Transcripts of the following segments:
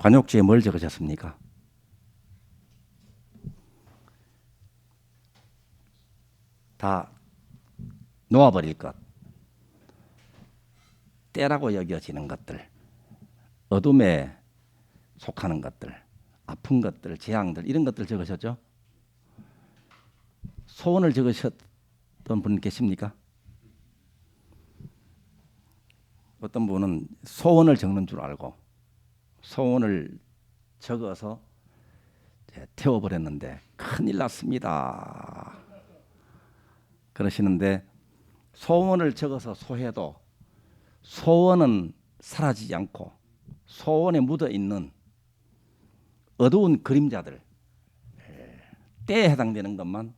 관욕지에 뭘 적으셨습니까? 다 놓아버릴 것, 때라고 여겨지는 것들, 어둠에 속하는 것들, 아픈 것들, 재앙들 이런 것들 적으셨죠? 소원을 적으셨던 분 계십니까? 어떤 분은 소원을 적는 줄 알고 소원을 적어서 태워버렸는데 큰일 났습니다. 그러시는데 소원을 적어서 소해도 소원은 사라지지 않고 소원에 묻어 있는 어두운 그림자들 에, 때에 해당되는 것만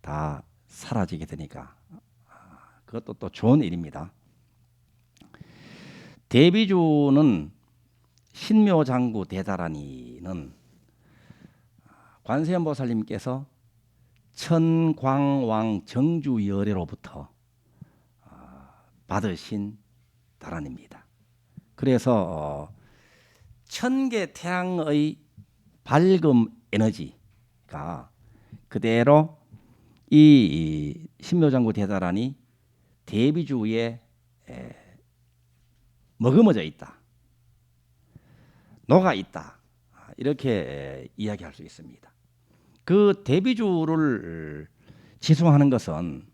다 사라지게 되니까 아, 그것도 또 좋은 일입니다. 대비주는 신묘장구 대다라니는 관세음보살님께서 천광왕 정주열애로부터 아, 받으신 다란입니다. 그래서 어, 천개 태양의 밝음 에너지가 그대로 이 신묘장구 대다란이 대비주에 에, 머금어져 있다. 녹아 있다. 아, 이렇게 이야기할 수 있습니다. 그 대비주를 지송하는 것은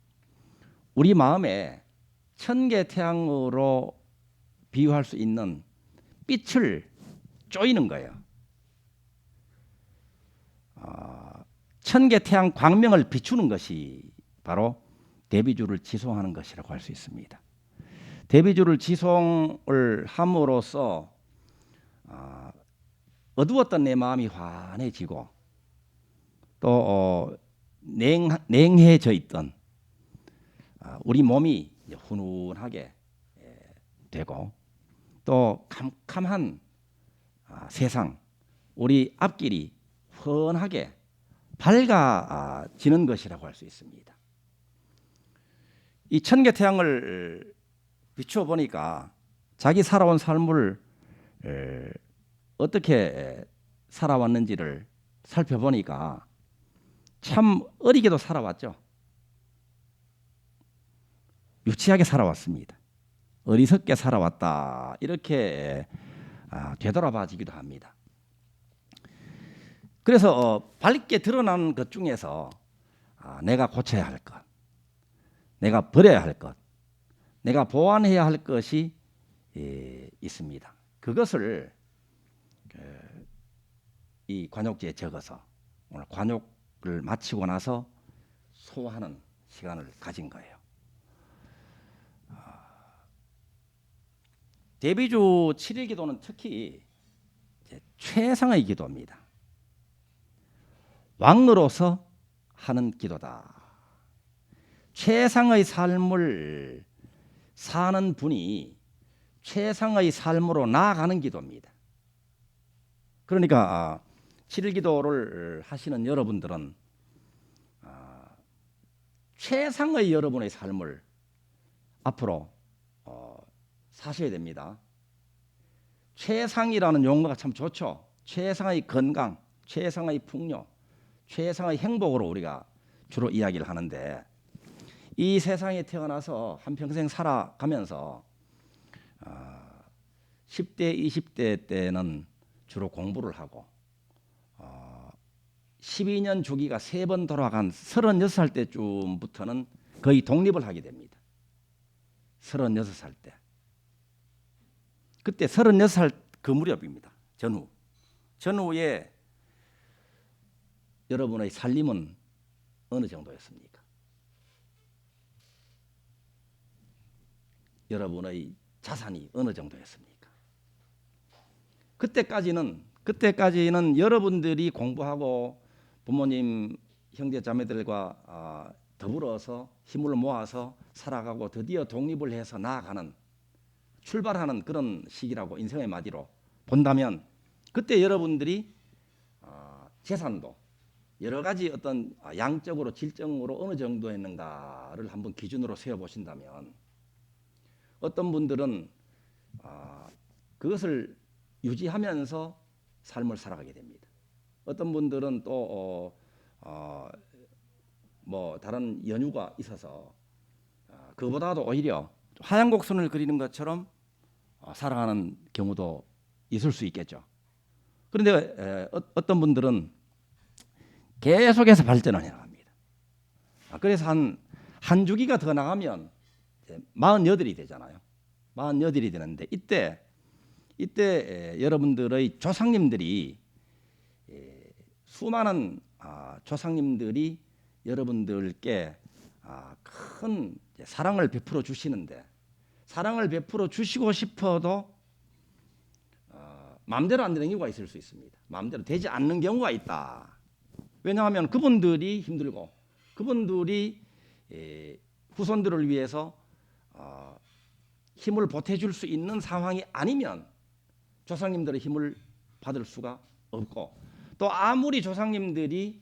우리 마음에 천개 태양으로 비유할 수 있는 빛을 쪼이는 거예요. 아, 천개 태양 광명을 비추는 것이 바로 대비주를 지송하는 것이라고 할 수 있습니다. 대비주를 지송을 함으로써 아, 어두웠던 내 마음이 환해지고 또 어, 냉, 냉해져 있던 아, 우리 몸이 훈훈하게 예, 되고 또 캄캄한 아, 세상 우리 앞길이 훤하게 밝아지는 것이라고 할 수 있습니다. 이 천개 태양을 비추어 보니까 자기 살아온 삶을 에, 어떻게 살아왔는지를 살펴보니까 참 어리게도 살아왔죠. 유치하게 살아왔습니다. 어리석게 살아왔다. 이렇게 아, 되돌아봐지기도 합니다. 그래서 어, 밝게 드러난 것 중에서 아, 내가 고쳐야 할 것, 내가 버려야 할 것, 내가 보완해야 할 것이 예, 있습니다. 그것을 그, 이 관욕지에 적어서 오늘 관욕을 마치고 나서 소화하는 시간을 가진 거예요. 아, 데뷔주 7일 기도는 특히 최상의 기도입니다. 왕으로서 하는 기도다. 최상의 삶을 사는 분이 최상의 삶으로 나아가는 기도입니다. 그러니까 7일 기도를 하시는 여러분들은 아, 최상의 여러분의 삶을 앞으로 어, 사셔야 됩니다. 최상이라는 용어가 참 좋죠. 최상의 건강, 최상의 풍요, 최상의 행복으로 우리가 주로 이야기를 하는데 이 세상에 태어나서 한 평생 살아가면서 어, 10대, 20대 때는 주로 공부를 하고 어, 12년 주기가 세 번 돌아간 36살 때쯤부터는 거의 독립을 하게 됩니다. 36살 때. 그때 36살 그 무렵입니다. 전후. 전후에 여러분의 살림은 어느 정도였습니까? 여러분의 자산이 어느 정도였습니까? 그때까지는 그때까지는 여러분들이 공부하고 부모님 형제 자매들과 아, 더불어서 힘을 모아서 살아가고 드디어 독립을 해서 나아가는 출발하는 그런 시기라고 인생의 마디로 본다면 그때 여러분들이 아, 재산도 여러 가지 어떤 양적으로 질적으로 어느 정도였는가를 한번 기준으로 세워 보신다면 어떤 분들은 아, 그것을 유지하면서 삶을 살아가게 됩니다. 어떤 분들은 또 어, 어, 뭐 다른 연유가 있어서 어, 그보다도 오히려 하얀 곡선을 그리는 것처럼 어, 살아가는 경우도 있을 수 있겠죠. 그런데 에, 어, 어떤 분들은 계속해서 발전을 해나갑니다. 아, 그래서 한, 한 주기가 더 나가면 이제 48이 되잖아요. 48이 되는데 이때 이때 에, 여러분들의 조상님들이 에, 수많은 아, 조상님들이 여러분들께 아, 큰 사랑을 베풀어 주시는데 사랑을 베풀어 주시고 싶어도 어, 마음대로 안 되는 경우가 있을 수 있습니다. 마음대로 되지 않는 경우가 있다. 왜냐하면 그분들이 힘들고 그분들이 에, 후손들을 위해서 어, 힘을 보태줄 수 있는 상황이 아니면 조상님들의 힘을 받을 수가 없고 또 아무리 조상님들이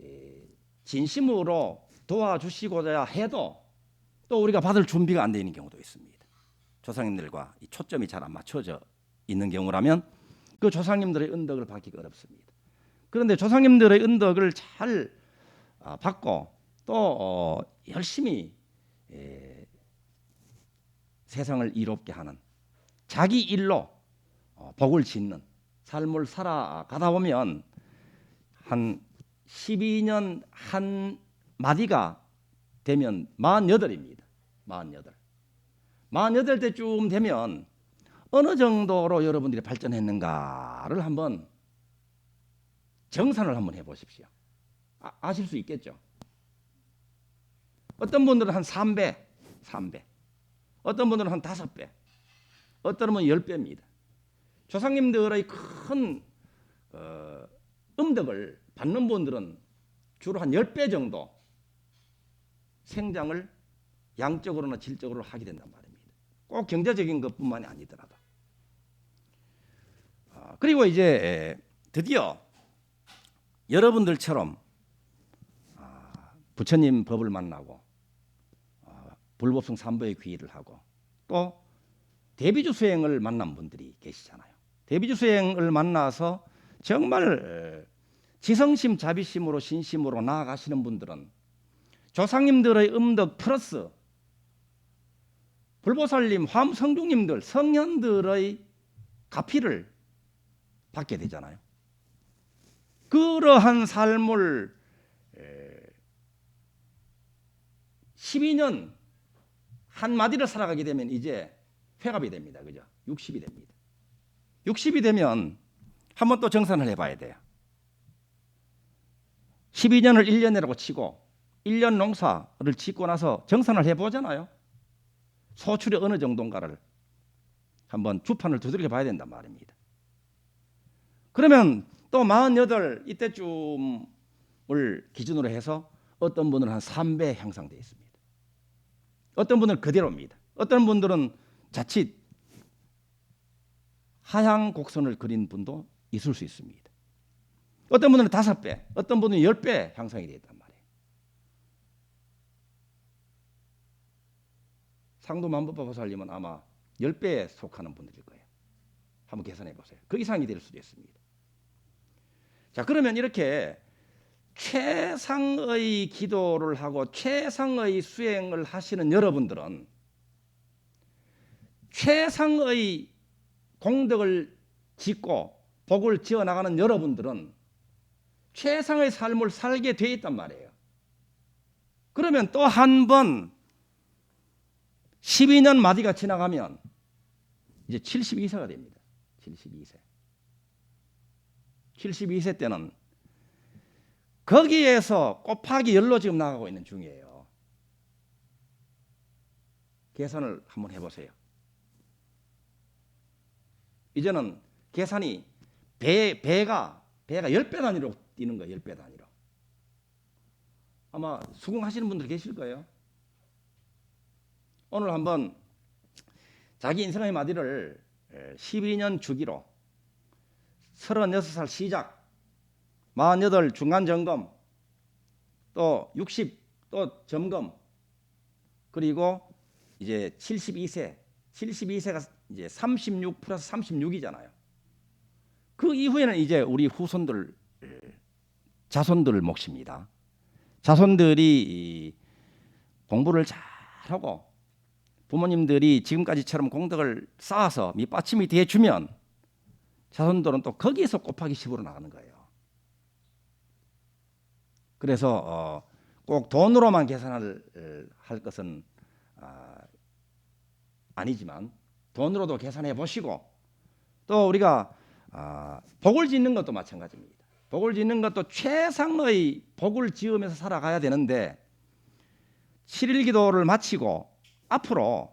에, 진심으로 도와주시고자 해도 또 우리가 받을 준비가 안 되어 있는 경우도 있습니다. 조상님들과 이 초점이 잘 안 맞춰져 있는 경우라면 그 조상님들의 은덕을 받기가 어렵습니다. 그런데 조상님들의 은덕을 잘 아, 받고 또 어, 열심히 에, 세상을 이롭게 하는 자기 일로 어, 복을 짓는 삶을 살아가다 보면 한 12년 한 마디가 되면 48입니다. 48. 48대쯤 되면 어느 정도로 여러분들이 발전했는가를 한번 정산을 한번 해보십시오. 아, 아실 수 있겠죠? 어떤 분들은 한 3배, 3배. 어떤 분들은 한 5배. 어떤 분은 10배입니다. 조상님들의 큰 어, 음덕을 받는 분들은 주로 한 10배 정도 생장을 양적으로나 질적으로 하게 된단 말입니다. 꼭 경제적인 것뿐만이 아니더라도. 아, 그리고 이제 드디어 여러분들처럼 아, 부처님 법을 만나고 아, 불법성 삼보의 귀의를 하고 또 대비주 수행을 만난 분들이 계시잖아요. 대비주 수행을 만나서 정말 지성심 자비심으로 신심으로 나아가시는 분들은 조상님들의 음덕 플러스 불보살님, 화엄성중님들, 성현들의 가피를 받게 되잖아요. 그러한 삶을 12년 한 마디를 살아가게 되면 이제 회갑이 됩니다. 그죠? 60이 됩니다. 60이 되면 한 번 또 정산을 해봐야 돼요. 12년을 1년이라고 치고 1년 농사를 짓고 나서 정산을 해보잖아요. 소출이 어느 정도인가를 한번 주판을 두드려 봐야 된단 말입니다. 그러면 또 48 이때쯤을 기준으로 해서 어떤 분은 한 3배 향상되어 있습니다. 어떤 분은 그대로입니다. 어떤 분들은 자칫 하향 곡선을 그린 분도 있을 수 있습니다. 어떤 분은 다섯 배, 어떤 분은 열 배 향상이 되었단 말이에요. 상도 만법보살님은 아마 열 배에 속하는 분들일 거예요. 한번 계산해 보세요. 그 이상이 될 수도 있습니다. 자, 그러면 이렇게 최상의 기도를 하고 최상의 수행을 하시는 여러분들은 최상의 공덕을 짓고 복을 지어 나가는 여러분들은 최상의 삶을 살게 돼 있단 말이에요. 그러면 또 한 번 12년 마디가 지나가면 이제 72세가 됩니다. 72세. 72세 때는 거기에서 곱하기 열로 지금 나가고 있는 중이에요. 계산을 한번 해보세요. 이제는 계산이 배, 배가 배가 10배 단위로 뛰는 거예요. 10배 단위로. 아마 수긍하시는 분들 계실 거예요. 오늘 한번 자기 인생의 마디를 12년 주기로 36살 시작 48 중간 점검 또 60 또 점검 그리고 이제 72세 72세가 이제 36 플러스 36이잖아요. 그 이후에는 이제 우리 후손들 자손들 몫입니다. 자손들이 이 공부를 잘하고 부모님들이 지금까지처럼 공덕을 쌓아서 밑받침이 돼 주면 자손들은 또 거기에서 곱하기 10으로 나가는 거예요. 그래서 어, 꼭 돈으로만 계산을 어, 할 것은 아, 아니지만 돈으로도 계산해 보시고 또 우리가 아, 복을 짓는 것도 마찬가지입니다. 복을 짓는 것도 최상의 복을 지으면서 살아가야 되는데 7일 기도를 마치고 앞으로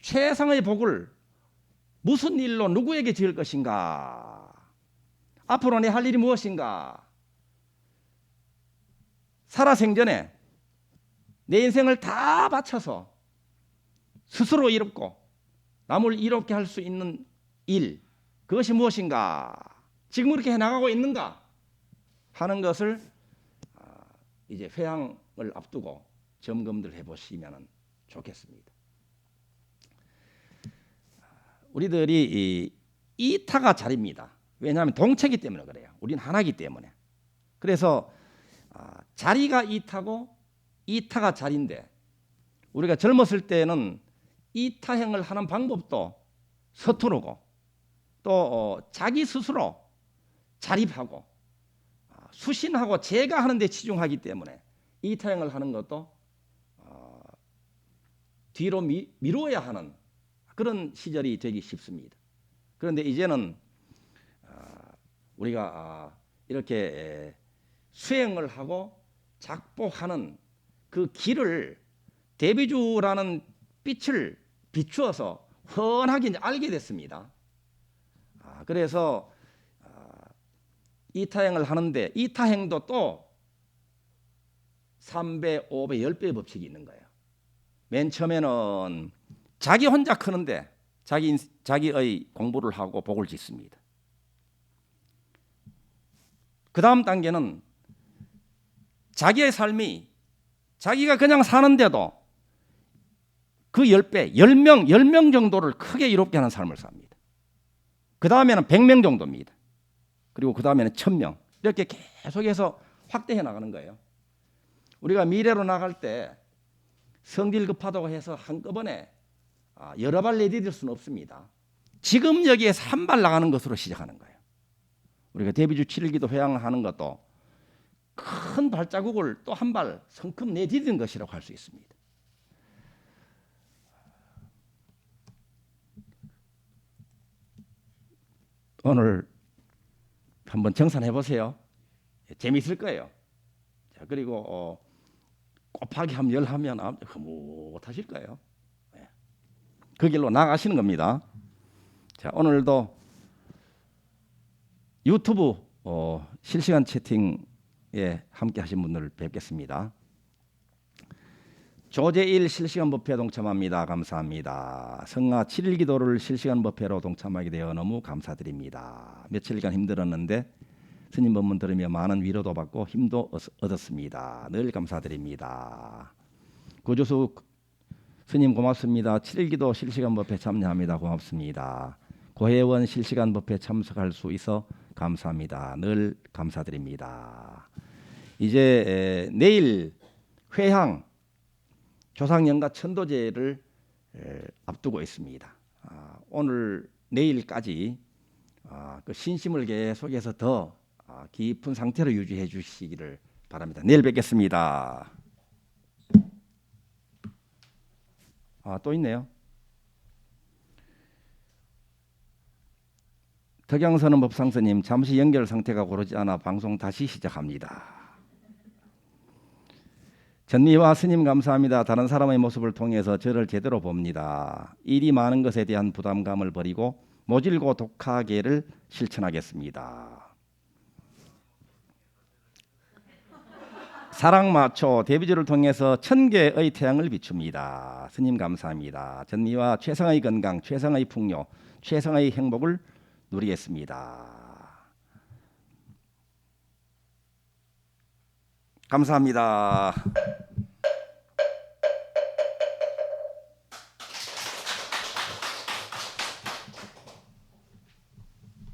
최상의 복을 무슨 일로 누구에게 지을 것인가? 앞으로 내 할 일이 무엇인가? 살아생전에 내 인생을 다 바쳐서 스스로 이롭고 남을 이롭게 할 수 있는 일 그것이 무엇인가? 지금 그렇게 해나가고 있는가? 하는 것을 아, 이제 회항을 앞두고 점검들 해보시면 좋겠습니다. 우리들이 이 이타가 자리입니다. 왜냐하면 동체기 때문에 그래요. 우리는 하나기 때문에. 그래서 아, 자리가 이타고 이타가 자리인데 우리가 젊었을 때는 이타행을 하는 방법도 서투르고 또 어, 자기 스스로 자립하고 아, 수신하고 제가 하는 데 치중하기 때문에 이타행을 하는 것도 어, 뒤로 미, 미루어야 하는 그런 시절이 되기 쉽습니다. 그런데 이제는 아, 우리가 아, 이렇게 에, 수행을 하고 작복하는 그 길을 대비주라는 빛을 비추어서 훤하게 알게 됐습니다. 아, 그래서 아, 이타행을 하는데 이타행도 또 3배, 5배, 10배의 법칙이 있는 거예요. 맨 처음에는 자기 혼자 크는데 자기 인- 자기의 공부를 하고 복을 짓습니다. 그 다음 단계는 자기의 삶이 자기가 그냥 사는데도 그 10배, 10명, 10명 정도를 크게 이롭게 하는 삶을 삽니다. 그 다음에는 100명 정도입니다. 그리고 그 다음에는 1000명. 이렇게 계속해서 확대해 나가는 거예요. 우리가 미래로 나갈 때 성질 급하다고 해서 한꺼번에 아, 여러 발 내디딜 수는 없습니다. 지금 여기에서 한 발 나가는 것으로 시작하는 거예요. 우리가 데뷔주 7일기도 회양하는 것도 큰 발자국을 또 한 발 성큼 내디딘 것이라고 할 수 있습니다. 오늘 한번 정산해 보세요. 재미있을 거예요. 자, 그리고 어, 곱하기 하면 열 하면 흐뭇하실 거예요. 예. 그 길로 나가시는 겁니다. 자, 오늘도 유튜브 어, 실시간 채팅 에 함께 하신 분들을 뵙겠습니다. 조재일 실시간 법회 동참합니다. 감사합니다. 성화 7일 기도를 실시간 법회로 동참하게 되어 너무 감사드립니다. 며칠간 힘들었는데 스님 법문 들으며 많은 위로도 받고 힘도 얻- 얻었습니다. 늘 감사드립니다. 구조수 스님 고맙습니다. 7일 기도 실시간 법회 참여합니다. 고맙습니다. 고혜원 실시간 법회 참석할 수 있어 감사합니다. 늘 감사드립니다. 이제 에, 내일 회향 조상연가 천도제를 에, 앞두고 있습니다. 아, 오늘 내일까지 아, 그 신심을 계속해서 더 아, 깊은 상태로 유지해 주시기를 바랍니다. 내일 뵙겠습니다. 아, 또 있네요. 덕양선은 법상스님 잠시 연결 상태가 고르지 않아 방송 다시 시작합니다. 전미와 스님 감사합니다. 다른 사람의 모습을 통해서 저를 제대로 봅니다. 일이 많은 것에 대한 부담감을 버리고 모질고 독하게를 실천하겠습니다. 사랑 마초 데뷔주를 통해서 천 개의 태양을 비춥니다. 스님 감사합니다. 전미와 최상의 건강, 최상의 풍요, 최상의 행복을 누리겠습니다. 감사합니다.